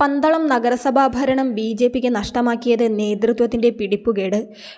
പന്തളം നഗരസഭാ ഭരണം B J പിക്ക് നഷ്ടമാക്കിയത് നേതൃത്വത്തിന്റെ പിടിപ്പുകേട്.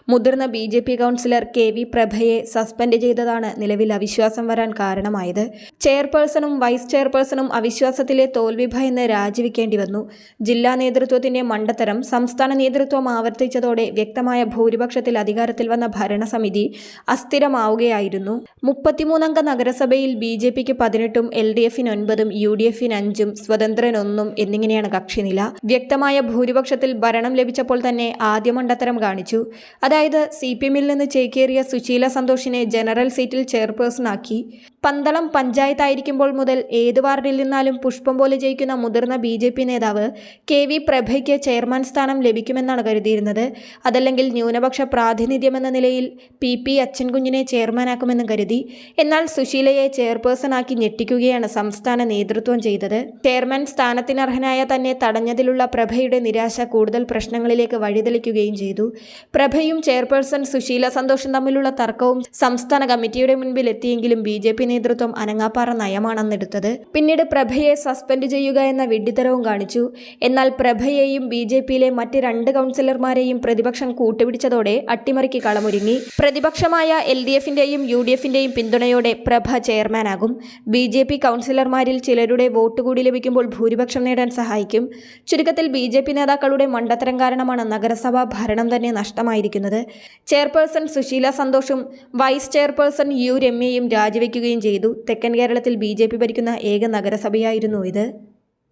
മുതിർന്ന B J P councillor K V പ്രഭയെ suspend ചെയ്തതാണ് നിലവിൽ അവിശ്വാസം വരാൻ കാരണമായത്. ചെയർപേഴ്സണും വൈസ് ചെയർപേഴ്സണും അവിശ്വാസത്തിലെ തോൽവി ഭയന്ന് രാജിവെക്കേണ്ടി വന്നു. ജില്ലാ നേതൃത്വത്തിന്റെ മണ്ടത്തരം സംസ്ഥാന നേതൃത്വം ആവർത്തിച്ചതോടെ വ്യക്തമായ ഭൂരിപക്ഷത്തിൽ അധികാരത്തിൽ വന്ന ഭരണസമിതി അസ്ഥിരമാവുകയായിരുന്നു. മുപ്പത്തിമൂന്നംഗ നഗരസഭയിൽ ബി ജെ പിക്ക് പതിനെട്ടും എൽ ഡി എഫിന് ഒൻപതും യു ഡി എഫിന് അഞ്ചും സ്വതന്ത്രനൊന്നും എന്നിങ്ങനെയാണ് കക്ഷിനില വ്യക്തമായ ഭൂരിപക്ഷത്തിൽ ഭരണം ലഭിച്ചപ്പോൾ തന്നെ ആദ്യ മണ്ടത്തരം കാണിച്ചു. അതായത് സി പി എമ്മിൽ നിന്ന് ചേക്കേറിയ സുശീല സന്തോഷിനെ ജനറൽ സീറ്റിൽ ചെയർപേഴ്സണാക്കി പന്തളം പഞ്ചായത്തായിരിക്കുമ്പോൾ മുതൽ ഏത് വാർഡിൽ നിന്നാലും പുഷ്പം പോലെ ജയിക്കുന്ന മുതിർന്ന ബി ജെ പി നേതാവ് കെ വി പ്രഭയ്ക്ക് ചെയർമാൻ സ്ഥാനം ലഭിക്കുമെന്നാണ് കരുതിയിരുന്നത്. അതല്ലെങ്കിൽ ന്യൂനപക്ഷ പ്രാതിനിധ്യമെന്ന നിലയിൽ പി പി അച്ഛൻകുഞ്ഞിനെ ചെയർമാനാക്കുമെന്ന് കരുതി. എന്നാൽ സുശീലയെ ചെയർപേഴ്സണാക്കി ഞെട്ടിക്കുകയാണ് സംസ്ഥാന നേതൃത്വം ചെയ്തത്. ചെയർമാൻ സ്ഥാനത്തിനർഹനായ തന്നെ തടഞ്ഞതിലുള്ള പ്രഭയുടെ നിരാശ കൂടുതൽ പ്രശ്നങ്ങളിലേക്ക് വഴിതെളിക്കുകയും ചെയ്തു. പ്രഭയും ചെയർപേഴ്സൺ സുശീല സന്തോഷും തമ്മിലുള്ള തർക്കവും സംസ്ഥാന കമ്മിറ്റിയുടെ മുൻപിൽ എത്തിയെങ്കിലും ബി ജെ പി നേതൃത്വം അനങ്ങാപ്പാറ നയമാണെന്നെടുത്തത്. പിന്നീട് പ്രഭയെ സസ്പെൻഡ് ചെയ്യുക എന്ന വിഡ്ഢിത്തരവും കാണിച്ചു. എന്നാൽ പ്രഭയെയും ബി ജെ പിയിലെ മറ്റ് രണ്ട് കൗൺസിലർമാരെയും പ്രതിപക്ഷം കൂട്ടുപിടിച്ചതോടെ അട്ടിമറിക്ക് കളമൊരുങ്ങി. പ്രതിപക്ഷമായ എൽ ഡി എഫിന്റെയും യു ഡി എഫിന്റെയും പിന്തുണയോടെ പ്രഭ ചെയർമാനാകും. ബി ജെ പി കൗൺസിലർമാരിൽ ചിലരുടെ വോട്ട് കൂടി ലഭിക്കുമ്പോൾ ഭൂരിപക്ഷം നേടാൻ സഹായിക്കും. ചുരുക്കത്തിൽ ബി ജെ പി നേതാക്കളുടെ മണ്ടത്തരം കാരണമാണ് നഗരസഭാ ഭരണം തന്നെ നഷ്ടമായിരിക്കുന്നത്. ചെയർപേഴ്സൺ സുശീല സന്തോഷും വൈസ് ചെയർപേഴ്സൺ യു രമ്യയും രാജിവെക്കുകയും ചെയ്തു. തെക്കൻ കേരളത്തിൽ ബി ഭരിക്കുന്ന ഏക നഗരസഭയായിരുന്നു ഇത്.